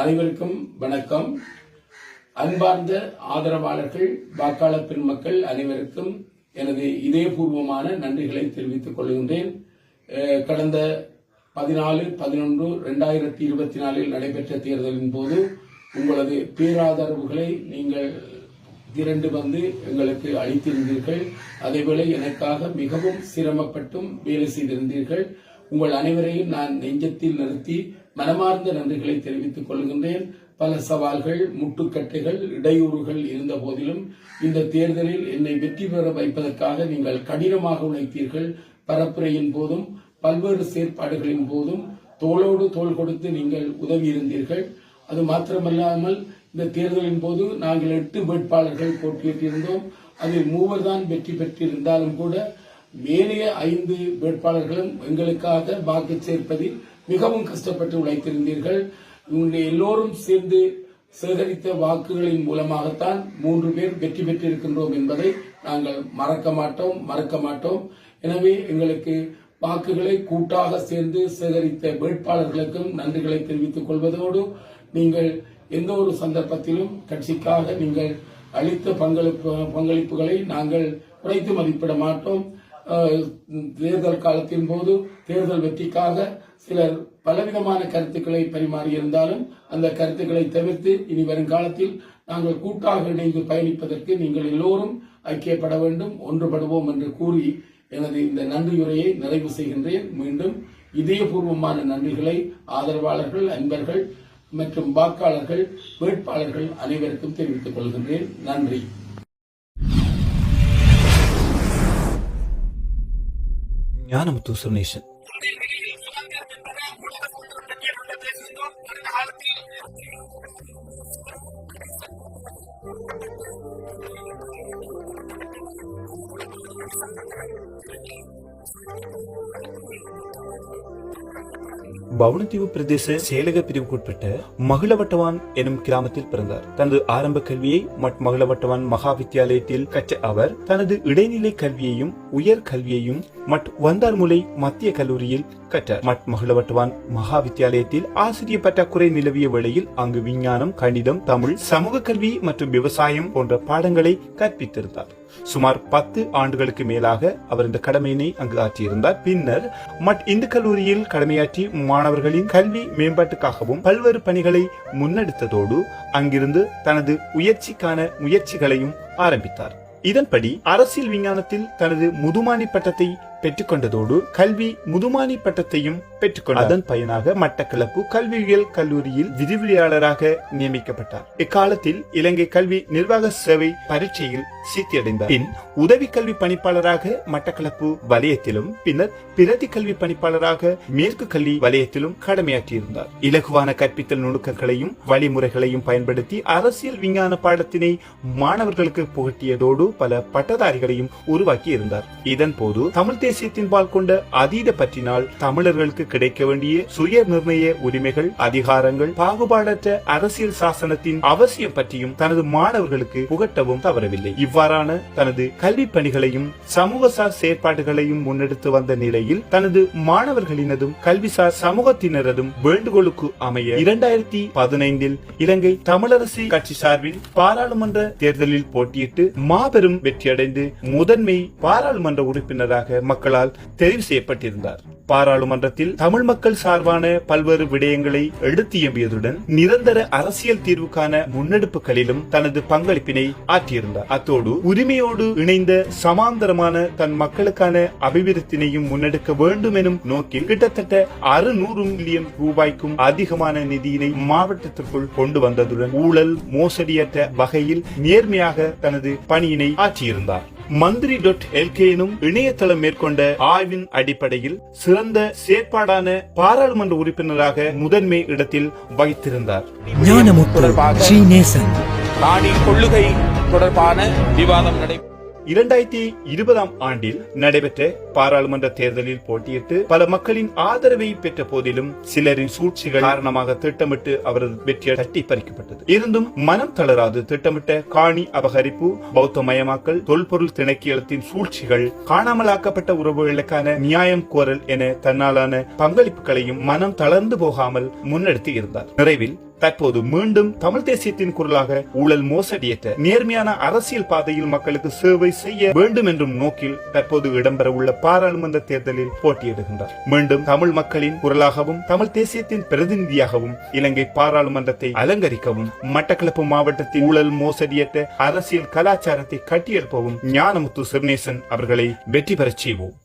அனைவருக்கும் வணக்கம். அன்பார்ந்த ஆதரவாளர்கள் வாக்காளர் பெருமக்கள் அனைவருக்கும் எனது இதயபூர்வமான நன்றிகளை தெரிவித்துக் கொள்கின்றேன். கடந்த பதினாலு பதினொன்று ரெண்டாயிரத்தி இருபத்தி நாலில் நடைபெற்ற தேர்தலின் போது உங்களது பேராதரவுகளை நீங்கள் திரண்டு வந்து எங்களுக்கு அளித்திருந்தீர்கள். அதேபோல எனக்காக மிகவும் சிரமப்பட்டும் வேலை செய்திருந்தீர்கள். உங்கள் அனைவரையும் நான் நெஞ்சத்தில் நிறுத்தி மனமார்ந்த நன்றிகளை தெரிவித்துக் கொள்கின்றேன். பல சவால்கள் முட்டுக்கட்டைகள் இடையூறுகள் இருந்த போதிலும் இந்த தேர்தலில் என்னை வெற்றி பெற வைப்பதற்காக நீங்கள் கடினமாக உழைத்தீர்கள். பரப்புரையின் போதும் பல்வேறு செயற்பாடுகளின் போதும் தோளோடு தோள் கொடுத்து நீங்கள் உதவியிருந்தீர்கள் அது மாத்திரமல்லாமல் இந்த தேர்தலின் போது நாங்கள் எட்டு வேட்பாளர்கள் போட்டியிட்டிருந்தோம். அதில் மூவர் தான் வெற்றி பெற்றிருந்தாலும் கூட மேலே ஐந்து வேட்பாளர்களும் எங்களுக்காக வாக்கு சேர்ப்பதில் மிகவும் கஷ்டப்பட்டு உழைத்திருந்தீர்கள். உங்களுடைய எல்லோரும் சேர்ந்து சேகரித்த வாக்குகளின் மூலமாகத்தான் மூன்று பேர் வெற்றி பெற்றிருக்கின்றோம் என்பதை நாங்கள் மறக்க மாட்டோம் மறக்க மாட்டோம். எனவே எங்களுக்கு வாக்குகளை கூட்டாக சேர்ந்து சேகரித்த வேட்பாளர்களுக்கும் நன்றிகளை தெரிவித்துக் கொள்வதோடு நீங்கள் எந்த ஒரு சந்தர்ப்பத்திலும் கட்சிக்காக நீங்கள் அளித்த பங்களிப்பு பங்களிப்புகளை நாங்கள் குறைத்து மதிப்பிட மாட்டோம். தேர்தல் காலத்தின் போது தேர்தல் வெற்றிக்காக சிலர் பலவிதமான கருத்துக்களை பரிமாறியிருந்தாலும் அந்த கருத்துக்களை தவிர்த்து இனி வருங்காலத்தில் நாங்கள் கூட்டாக இணைந்து பயணிப்பதற்கு நீங்கள் எல்லோரும் ஐக்கியப்பட வேண்டும் ஒன்றுபடுவோம் என்று கூறி எனது இந்த நன்றியுரையை நிறைவு செய்கின்றேன். மீண்டும் இதயபூர்வமான நன்றிகளை ஆதரவாளர்கள் அன்பர்கள் மற்றும் வாக்காளர்கள் வேட்பாளர்கள் அனைவருக்கும் தெரிவித்துக் கொள்கின்றேன். நன்றி. ஞானமுத்து சுனேஷன் பவுனதீவு பிரதேச செயலக பிரிவுக்குட்பட்ட மகிழவட்டவான் எனும் கிராமத்தில் பிறந்தார். தனது ஆரம்ப கல்வியை மட் மகிழவட்டவான் மகா வித்தியாலயத்தில் கற்ற அவர் தனது இடைநிலை கல்வியையும் உயர் கல்வியையும் மட் வந்தார்முலை மத்திய கல்லூரியில் கற்றார் மட் மகா வித்தியாலயத்தில் ஆசிரியர் பற்றாக்குறை நிலவிய வேளையில் அங்கு விஞ்ஞானம் கணிதம் தமிழ் சமூக கல்வி மற்றும் விவசாயம் போன்ற பாடங்களை கற்பித்திருந்தார். சுமார் பத்து ஆண்டுகளுக்கு மேலாக அவர் இந்த கடமையினை அங்கு ஆற்றியிருந்தார். பின்னர் மட் இந்து கல்லூரியில் கடமையாற்றி மாணவர்களின் கல்வி மேம்பாட்டுக்காகவும் பல்வேறு பணிகளை முன்னெடுத்ததோடு அங்கிருந்து தனது உயர்ச்சிக்கான முயற்சிகளையும் ஆரம்பித்தார். இதன்படி அரசியல் விஞ்ஞானத்தில் தனது முதுமானி பட்டத்தை பெற்றுக்கொண்டதோடு கல்வி முதுமானி பட்டத்தையும் பெற்றுக்கொண்டார். அதன் பயனாக மட்டக்களப்பு கல்வியியல் கல்லூரியில் விதிவிலியாளராக நியமிக்கப்பட்டார். இக்காலத்தில் இலங்கை கல்வி நிர்வாக சேவை பரீட்சையில் சீத்தியடைந்தார் பின் உதவி கல்வி பணிப்பாளராக மட்டக்களப்பு வலயத்திலும் பின்னர் பிரதி கல்வி பணிப்பாளராக மேற்கு கல்வி வலயத்திலும் கடமையாற்றியிருந்தார். இலகுவான கற்பித்தல் நுணுக்கங்களையும் வழிமுறைகளையும் பயன்படுத்தி அரசியல் விஞ்ஞான பாடத்தினை மாணவர்களுக்கு புகட்டியதோடு பல பட்டதாரிகளையும் உருவாக்கி இருந்தார் இதன் போது தமிழ் தேசியத்தின்பால் கொண்ட அதீத பற்றினால் தமிழர்களுக்கு கிடைக்க வேண்டிய சுய நிர்ணய உரிமைகள் அதிகாரங்கள் பாகுபாடற்ற அரசியல் சாசனத்தின் அவசியம் பற்றியும் தனது மாணவர்களுக்கு புகட்டவும் தவறவில்லை. இவ்வாறான தனது கல்வி பணிகளையும் சமூகசார் செயற்பாடுகளையும் முன்னெடுத்து வந்த நிலையில் தனது மாணவர்களினதும் கல்விசார் சமூகத்தினரதும் வேண்டுகோளுக்கு அமைய இரண்டாயிரத்தி பதினைந்தில் இலங்கை தமிழரசு கட்சி சார்பில் பாராளுமன்ற தேர்தலில் போட்டியிட்டு மாபெரும் வெற்றியடைந்து முதன்மை பாராளுமன்ற உறுப்பினராக மக்களால் தெரிவு செய்யப்பட்டிருந்தார். பாராளுமன்றத்தில் தமிழ் மக்கள் சார்பான பல்வேறு விடயங்களை எடுத்து எம்பியதுடன் நிரந்தர அரசியல் தீர்வுக்கான முன்னெடுப்புகளிலும் தனது பங்களிப்பினை ஆற்றியிருந்தார். அத்தோடு உரிமையோடு இணைந்த சமாந்தரமான தன் மக்களுக்கான அபிவிருத்தினையும் முன்னெடுக்க வேண்டும் எனும் நோக்கில் கிட்டத்தட்ட அறுநூறு மில்லியன் ரூபாய்க்கும் அதிகமான நிதியினை மாவட்டத்திற்குள் கொண்டு வந்ததுடன் ஊழல் மோசடியற்ற வகையில் நேர்மையாக தனது பணியினை ஆற்றியிருந்தார். மந்திரி டாட் எல்கே எனும் இணையதளம் மேற்கொண்ட ஆய்வின் அடிப்படையில் சிறந்த செயற்பாடான பாராளுமன்ற உறுப்பினராக முதன்மை இடத்தில் ஸ்ரீநேசன். காணி கொள்ளுகை தொடர்பான விவாதம் நடை இரண்டாயிரத்தி இருபதாம் ஆண்டில் நடைபெற்ற பாராளுமன்ற தேர்தலில் போட்டியிட்டு பல மக்களின் ஆதரவை பெற்ற போதிலும் சிலரின் சூழ்ச்சிகள் காரணமாக திட்டமிட்டு அவரது வெற்றியை தட்டி பறிக்கப்பட்டது. இருந்தும் மனம் தளராது திட்டமிட்ட காணி அபகரிப்பு பௌத்தமயமாக்கல் தொல்பொருள் திணைக்கியலத்தின் சூழ்ச்சிகள் காணாமலாக்கப்பட்ட உறவுகளுக்கான நியாயம் கோரல் என தன்னாலான பங்களிப்புகளையும் மனம் தளர்ந்து போகாமல் முன்னெடுத்து இருந்தார். நிறைவில் தற்போது மீண்டும் தமிழ் தேசியத்தின் குரலாக ஊழல் மோசடியற்ற நேர்மையான அரசியல் பாதையில் மக்களுக்கு சேவை செய்ய வேண்டும் என்றும் நோக்கில் தற்போது இடம்பெற உள்ள பாராளுமன்ற தேர்தலில் போட்டியிடுகின்றார். மீண்டும் தமிழ் மக்களின் குரலாகவும் தமிழ் தேசியத்தின் பிரதிநிதியாகவும் இலங்கை பாராளுமன்றத்தை அலங்கரிக்கவும் மட்டக்களப்பு மாவட்டத்தில் ஊழல் மோசடியற்ற அரசியல் கலாச்சாரத்தை கட்டியெழுப்பவும் ஞானமுத்து சிறுநேசன் அவர்களை வெற்றி பெறச் செய்வோம்.